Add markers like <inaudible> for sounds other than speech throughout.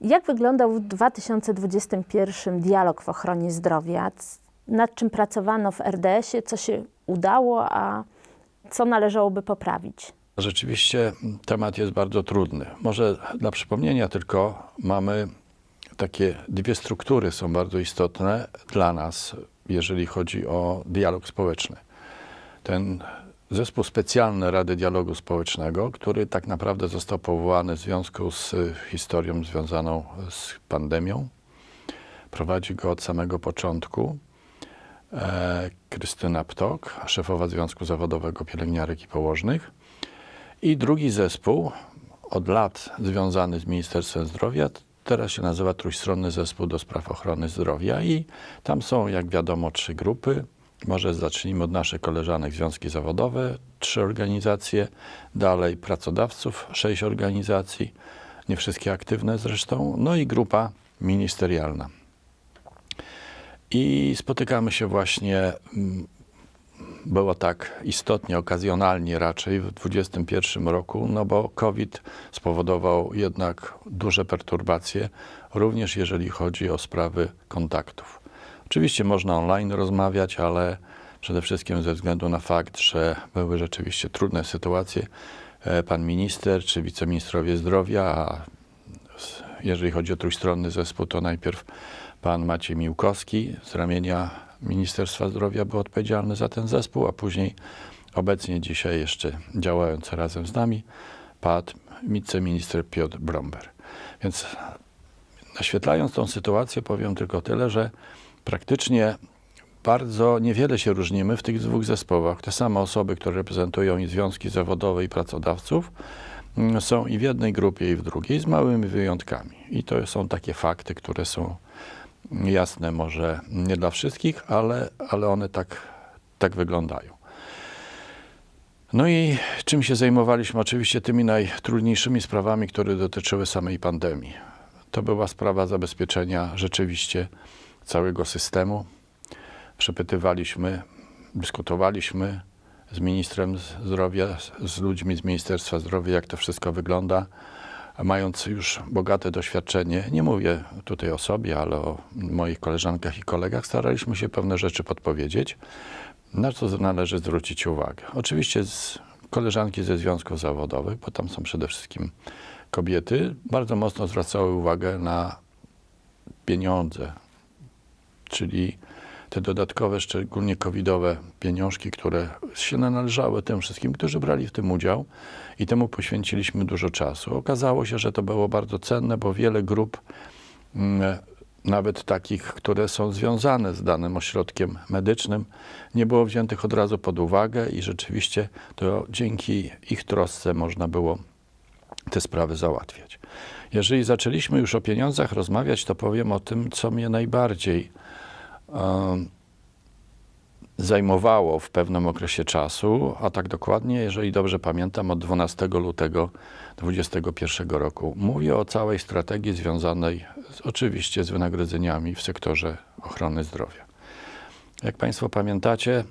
Jak wyglądał w 2021 dialog w ochronie zdrowia? Nad czym pracowano w RDS-ie? Co się udało, a co należałoby poprawić? Rzeczywiście temat jest bardzo trudny. Może dla przypomnienia tylko mamy takie dwie struktury są bardzo istotne dla nas, jeżeli chodzi o dialog społeczny. Ten zespół specjalny Rady Dialogu Społecznego, który tak naprawdę został powołany w związku z historią związaną z pandemią. Prowadzi go od samego początku e, Krystyna Ptok, szefowa Związku Zawodowego Pielęgniarek i Położnych. I drugi zespół, od lat związany z Ministerstwem Zdrowia, teraz się nazywa Trójstronny Zespół do Spraw Ochrony Zdrowia i tam są, jak wiadomo, trzy grupy. Może zacznijmy od naszych koleżanek Związki Zawodowe, trzy organizacje, dalej pracodawców, sześć organizacji, nie wszystkie aktywne zresztą, no i grupa ministerialna. I spotykamy się właśnie mm, było tak istotnie, okazjonalnie raczej w 2021 roku, no bo COVID spowodował jednak duże perturbacje, również jeżeli chodzi o sprawy kontaktów. Oczywiście można online rozmawiać, ale przede wszystkim ze względu na fakt, że były rzeczywiście trudne sytuacje, e, pan minister czy wiceministrowie zdrowia, a jeżeli chodzi o trójstronny zespół, to najpierw pan Maciej Miłkowski z ramienia Ministerstwa Zdrowia był odpowiedzialny za ten zespół, a później obecnie dzisiaj jeszcze działający razem z nami pan wiceminister Piotr Bromber. Więc naświetlając tą sytuację powiem tylko tyle, że praktycznie bardzo niewiele się różnimy w tych dwóch zespołach. Te same osoby, które reprezentują i związki zawodowe i pracodawców, mm, są i w jednej grupie, i w drugiej, z małymi wyjątkami. I to są takie fakty, które są jasne może nie dla wszystkich, ale, ale one tak, tak wyglądają. No i czym się zajmowaliśmy? Oczywiście tymi najtrudniejszymi sprawami, które dotyczyły samej pandemii. To była sprawa zabezpieczenia rzeczywiście całego systemu. Przepytywaliśmy, dyskutowaliśmy z ministrem zdrowia, z- ludźmi z Ministerstwa Zdrowia, jak to wszystko wygląda. Mając już bogate doświadczenie, nie mówię tutaj o sobie, ale o moich koleżankach i kolegach, staraliśmy się pewne rzeczy podpowiedzieć, na co należy zwrócić uwagę. Oczywiście z koleżanki ze związków zawodowych, bo tam są przede wszystkim kobiety, bardzo mocno zwracały uwagę na pieniądze, czyli te dodatkowe, szczególnie covidowe pieniążki, które się należały tym wszystkim, którzy brali w tym udział i temu poświęciliśmy dużo czasu. Okazało się, że to było bardzo cenne, bo wiele grup, mm, nawet takich, które są związane z danym ośrodkiem medycznym, nie było wziętych od razu pod uwagę i rzeczywiście to dzięki ich trosce można było te sprawy załatwiać. Jeżeli zaczęliśmy już o pieniądzach rozmawiać, to powiem o tym, co mnie najbardziej em, zajmowało w pewnym okresie czasu, a tak dokładnie, jeżeli dobrze pamiętam, od 12 lutego 2021 roku. Mówię o całej strategii związanej z, oczywiście z wynagrodzeniami w sektorze ochrony zdrowia. Jak Państwo pamiętacie,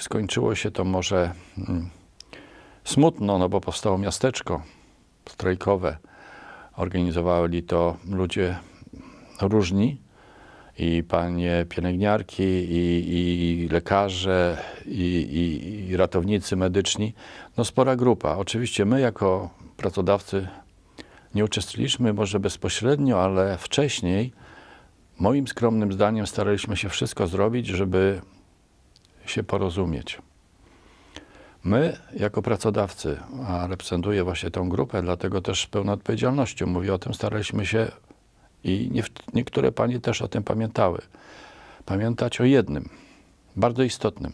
skończyło się to może mm, smutno, no bo powstało miasteczko strajkowe. Organizowali to ludzie różni i panie pielęgniarki, i, i lekarze, i, i, ratownicy medyczni. No spora grupa. Oczywiście my jako pracodawcy nie uczestniczyliśmy może bezpośrednio, ale wcześniej moim skromnym zdaniem staraliśmy się wszystko zrobić, żeby się porozumieć. My, jako pracodawcy, a reprezentuję właśnie tą grupę, dlatego też z pełną odpowiedzialnością mówię o tym, staraliśmy się i nie, niektóre panie też o tym pamiętały. Pamiętać o jednym, bardzo istotnym.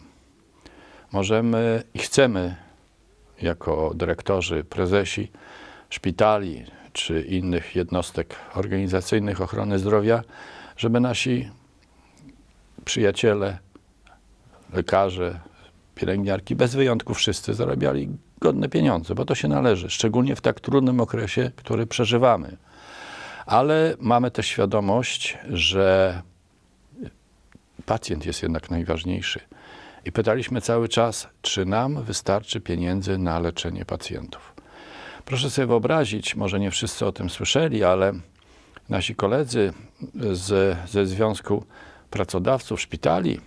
Możemy i chcemy, jako dyrektorzy, prezesi szpitali czy innych jednostek organizacyjnych ochrony zdrowia, żeby nasi przyjaciele, lekarze, pielęgniarki, bez wyjątku wszyscy zarabiali godne pieniądze, bo to się należy, szczególnie w tak trudnym okresie, który przeżywamy. Ale mamy też świadomość, że pacjent jest jednak najważniejszy. I pytaliśmy cały czas, czy nam wystarczy pieniędzy na leczenie pacjentów. Proszę sobie wyobrazić, może nie wszyscy o tym słyszeli, ale nasi koledzy z, ze Związku Pracodawców Szpitali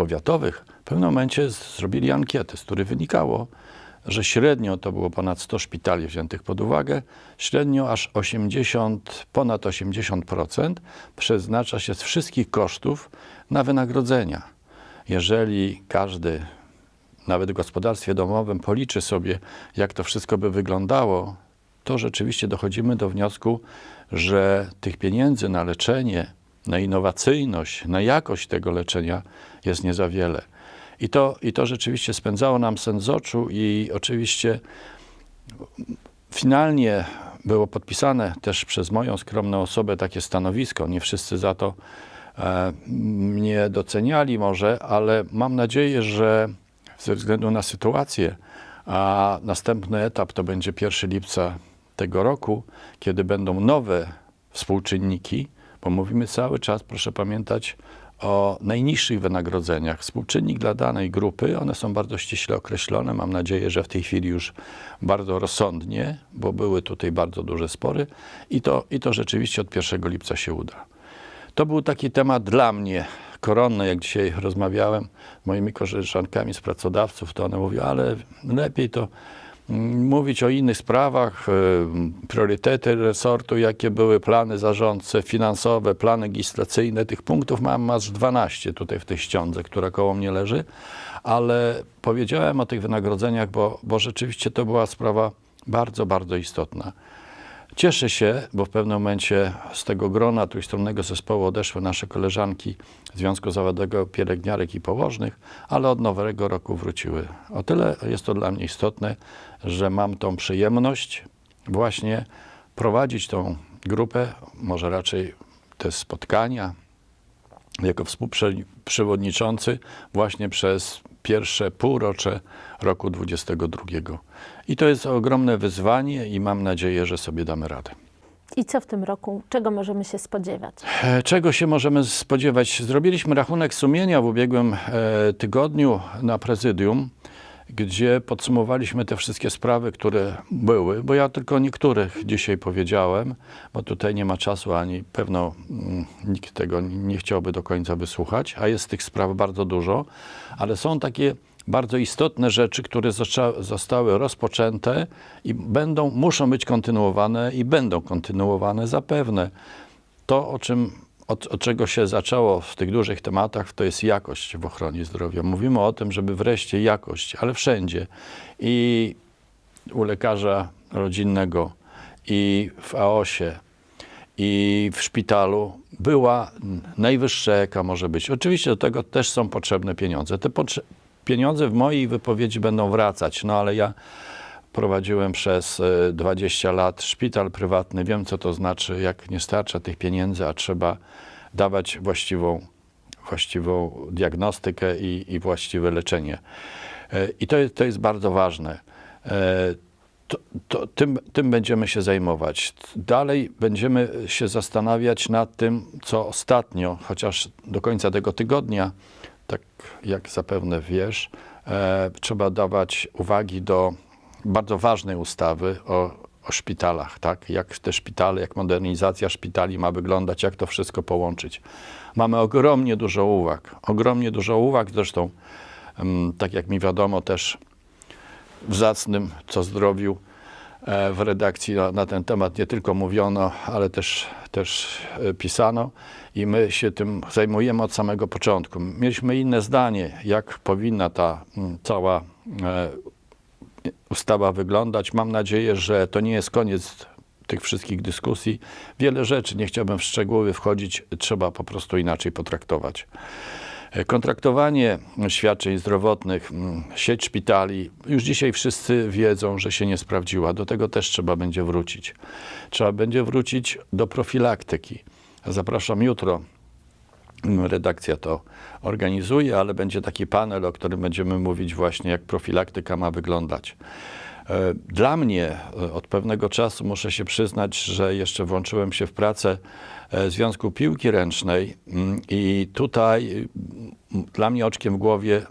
Powiatowych w pewnym momencie zrobili ankietę, z której wynikało, że średnio to było ponad 100 szpitali wziętych pod uwagę, średnio aż 80, ponad 80% przeznacza się z wszystkich kosztów na wynagrodzenia. Jeżeli każdy, nawet w gospodarstwie domowym, policzy sobie, jak to wszystko by wyglądało, to rzeczywiście dochodzimy do wniosku, że tych pieniędzy na leczenie, na innowacyjność, na jakość tego leczenia jest nie za wiele. I to, I to rzeczywiście spędzało nam sen z oczu i oczywiście finalnie było podpisane też przez moją skromną osobę takie stanowisko. Nie wszyscy za to e, mnie doceniali może, ale mam nadzieję, że ze względu na sytuację, a następny etap to będzie 1 lipca tego roku, kiedy będą nowe współczynniki, bo mówimy cały czas, proszę pamiętać, o najniższych wynagrodzeniach. Współczynnik dla danej grupy, one są bardzo ściśle określone. Mam nadzieję, że w tej chwili już bardzo rozsądnie, bo były tutaj bardzo duże spory i to, i to rzeczywiście od 1 lipca się uda. To był taki temat dla mnie koronny, jak dzisiaj rozmawiałem z moimi koleżankami z pracodawców, to one mówią, ale lepiej to mówić o innych sprawach, y, priorytety resortu, jakie były plany zarządcze, finansowe, plany legislacyjne. Tych punktów mam aż 12 tutaj w tej ściądze, która koło mnie leży, ale powiedziałem o tych wynagrodzeniach, bo, bo rzeczywiście to była sprawa bardzo, bardzo istotna. Cieszę się, bo w pewnym momencie z tego grona trójstronnego zespołu odeszły nasze koleżanki Związku Zawodowego Pielęgniarek i Położnych, ale od nowego roku wróciły. O tyle jest to dla mnie istotne, że mam tą przyjemność właśnie prowadzić tą grupę, może raczej te spotkania, jako współprzewodniczący właśnie przez pierwsze półrocze roku 2022. I to jest ogromne wyzwanie i mam nadzieję, że sobie damy radę. I co w tym roku? Czego możemy się spodziewać? E, Czego się możemy spodziewać? Zrobiliśmy rachunek sumienia w ubiegłym e, tygodniu na prezydium, gdzie podsumowaliśmy te wszystkie sprawy, które były, bo ja tylko niektórych dzisiaj powiedziałem, bo tutaj nie ma czasu, ani pewno mm, nikt tego nie chciałby do końca wysłuchać, a jest tych spraw bardzo dużo, ale są takie bardzo istotne rzeczy, które zosta- zostały rozpoczęte i będą, muszą być kontynuowane i będą kontynuowane zapewne. To, o czym, od, od czego się zaczęło w tych dużych tematach, to jest jakość w ochronie zdrowia. Mówimy o tym, żeby wreszcie jakość, ale wszędzie i u lekarza rodzinnego, i w AOS-ie, i w szpitalu była najwyższa, jaka może być. Oczywiście do tego też są potrzebne pieniądze. Te potrze- pieniądze w mojej wypowiedzi będą wracać, no ale ja prowadziłem przez e, 20 lat szpital prywatny, wiem co to znaczy, jak nie starcza tych pieniędzy, a trzeba dawać właściwą, właściwą diagnostykę i, i właściwe leczenie. E, I to to jest bardzo ważne. E, to, to, tym, tym będziemy się zajmować. Dalej będziemy się zastanawiać nad tym, co ostatnio, chociaż do końca tego tygodnia, tak jak zapewne wiesz, e, trzeba dawać uwagi do bardzo ważnej ustawy o, o szpitalach, tak? Jak te szpitale, jak modernizacja szpitali ma wyglądać, jak to wszystko połączyć. Mamy ogromnie dużo uwag, ogromnie dużo uwag, zresztą, em, tak jak mi wiadomo, też w zacnym co zdrowiu e, w redakcji na, na ten temat nie tylko mówiono, ale też, też e, pisano i my się tym zajmujemy od samego początku. Mieliśmy inne zdanie, jak powinna ta mm, cała e, ustawa wyglądać. Mam nadzieję, że to nie jest koniec tych wszystkich dyskusji. Wiele rzeczy, nie chciałbym w szczegóły wchodzić, trzeba po prostu inaczej potraktować. E, Kontraktowanie świadczeń zdrowotnych, mm, sieć szpitali, już dzisiaj wszyscy wiedzą, że się nie sprawdziła. Do tego też trzeba będzie wrócić. Trzeba będzie wrócić do profilaktyki. Zapraszam jutro. Redakcja to organizuje, ale będzie taki panel, o którym będziemy mówić właśnie, jak profilaktyka ma wyglądać. E, Dla mnie e, od pewnego czasu muszę się przyznać, że jeszcze włączyłem się w pracę e, Związku Piłki Ręcznej mm, i tutaj mm, dla mnie oczkiem w głowie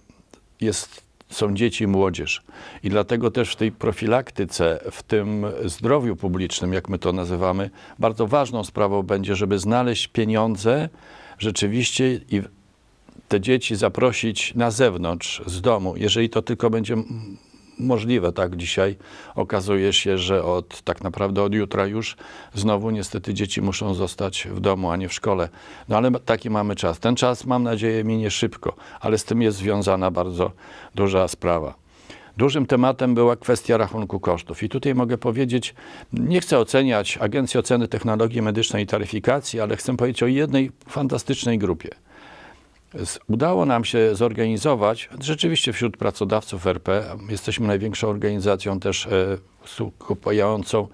jest są dzieci i młodzież. I dlatego też w tej profilaktyce, w tym zdrowiu publicznym, jak my to nazywamy, bardzo ważną sprawą będzie, żeby znaleźć pieniądze rzeczywiście i te dzieci zaprosić na zewnątrz z domu, jeżeli to tylko będzie możliwe, tak? Dzisiaj okazuje się, że od tak naprawdę od jutra już znowu niestety dzieci muszą zostać w domu, a nie w szkole. No ale taki mamy czas. Ten czas mam nadzieję minie szybko, ale z tym jest związana bardzo duża sprawa. Dużym tematem była kwestia rachunku kosztów. I tutaj mogę powiedzieć, nie chcę oceniać Agencji Oceny Technologii Medycznej i Taryfikacji, ale chcę powiedzieć o jednej fantastycznej grupie. Udało nam się zorganizować, rzeczywiście wśród pracodawców RP, jesteśmy największą organizacją też e, skupiającą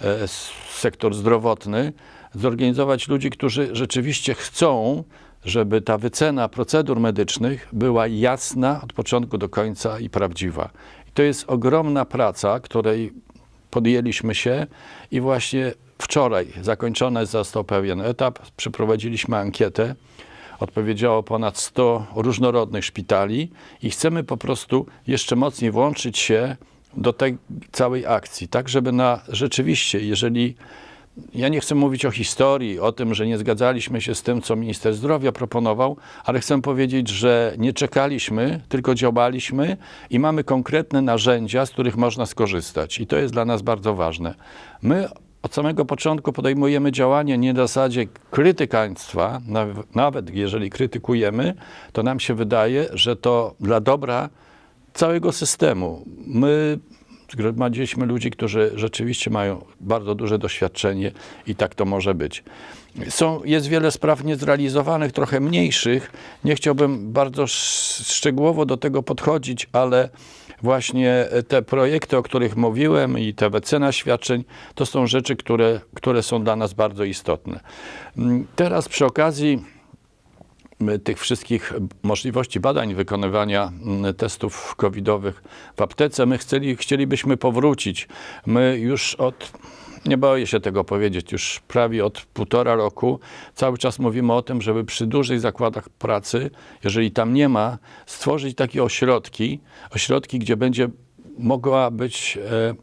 e, sektor zdrowotny, zorganizować ludzi, którzy rzeczywiście chcą, żeby ta wycena procedur medycznych była jasna od początku do końca i prawdziwa. I to jest ogromna praca, której podjęliśmy się i właśnie wczoraj zakończony został pewien etap. Przeprowadziliśmy ankietę. Odpowiedziało ponad 100 różnorodnych szpitali i chcemy po prostu jeszcze mocniej włączyć się do tej całej akcji, tak żeby na rzeczywiście, jeżeli ja nie chcę mówić o historii, o tym, że nie zgadzaliśmy się z tym, co minister zdrowia proponował, ale chcę powiedzieć, że nie czekaliśmy, tylko działaliśmy i mamy konkretne narzędzia, z których można skorzystać. I to jest dla nas bardzo ważne. My od samego początku podejmujemy działanie nie na zasadzie krytykaństwa, naw- nawet jeżeli krytykujemy, to nam się wydaje, że to dla dobra całego systemu. My zgromadziliśmy ludzi, którzy rzeczywiście mają bardzo duże doświadczenie i tak to może być. Są, jest wiele spraw niezrealizowanych, trochę mniejszych. Nie chciałbym bardzo sz- szczegółowo do tego podchodzić, ale właśnie te projekty, o których mówiłem i ta wycena świadczeń, to są rzeczy, które, które są dla nas bardzo istotne. Mm, Teraz przy okazji tych wszystkich możliwości badań wykonywania testów covidowych w aptece, my chcieli, chcielibyśmy powrócić. My już od, nie boję się tego powiedzieć, już prawie od półtora roku cały czas mówimy o tym, żeby przy dużych zakładach pracy, jeżeli tam nie ma, stworzyć takie ośrodki, ośrodki, gdzie będzie mogła być e,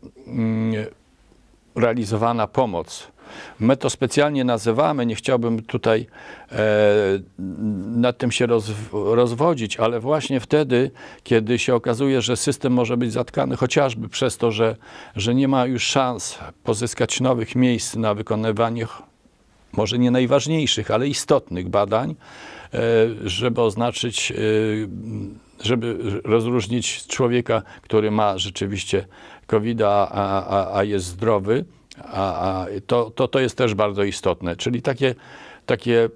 realizowana pomoc. My to specjalnie nazywamy, nie chciałbym tutaj e, nad tym się roz, rozwodzić, ale właśnie wtedy, kiedy się okazuje, że system może być zatkany chociażby przez to, że, że nie ma już szans pozyskać nowych miejsc na wykonywanie może nie najważniejszych, ale istotnych badań, e, żeby oznaczyć, e, żeby rozróżnić człowieka, który ma rzeczywiście covid a, a, a jest zdrowy, a, a to, to, to jest też bardzo istotne. Czyli takie, takie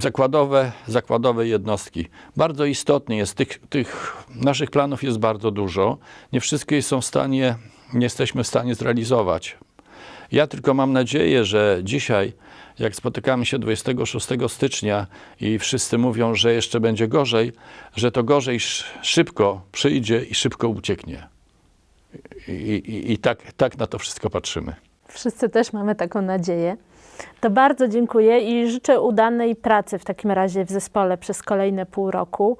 zakładowe, zakładowe jednostki. Bardzo istotnie jest, tych, tych naszych planów jest bardzo dużo. Nie wszystkie są w stanie, nie jesteśmy w stanie zrealizować. Ja tylko mam nadzieję, że dzisiaj, jak spotykamy się 26 stycznia i wszyscy mówią, że jeszcze będzie gorzej, że to gorzej sz- szybko przyjdzie i szybko ucieknie. I, i, i tak, tak na to wszystko patrzymy. Wszyscy też mamy taką nadzieję. To bardzo dziękuję i życzę udanej pracy w takim razie w zespole przez kolejne pół roku.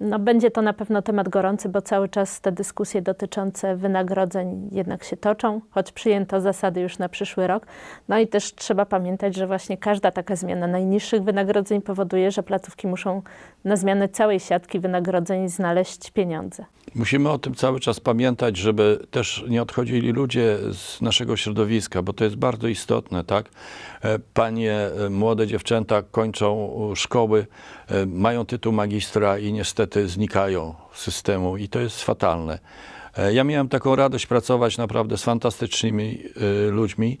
No, będzie to na pewno temat gorący, bo cały czas te dyskusje dotyczące wynagrodzeń jednak się toczą, choć przyjęto zasady już na przyszły rok. No i też trzeba pamiętać, że właśnie każda taka zmiana najniższych wynagrodzeń powoduje, że placówki muszą na zmianę całej siatki wynagrodzeń znaleźć pieniądze. Musimy o tym cały czas pamiętać, żeby też nie odchodzili ludzie z naszego środowiska, bo to jest bardzo istotne, tak? E, Panie, e, młode dziewczęta kończą e, szkoły, mają tytuł magistra i niestety znikają z systemu i to jest fatalne. E, Ja miałem taką radość pracować naprawdę z fantastycznymi e, ludźmi.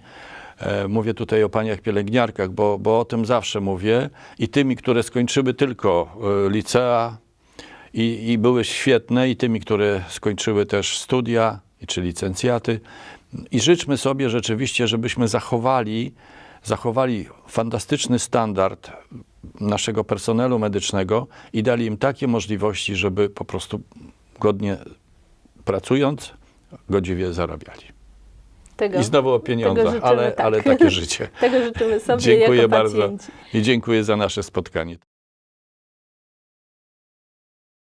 E, Mówię tutaj o paniach pielęgniarkach, bo, bo o tym zawsze mówię. I tymi, które skończyły tylko licea, i, i były świetne, i tymi, które skończyły też studia, czy licencjaty. I życzmy sobie rzeczywiście, żebyśmy zachowali, zachowali fantastyczny standard naszego personelu medycznego i dali im takie możliwości, żeby po prostu godnie pracując, godziwie zarabiali. Tego, I znowu o pieniądzach, życzymy, ale, tak. ale takie życie. <laughs> tego życzymy sobie Dziękuję bardzo pacjenci. i dziękuję za nasze spotkanie.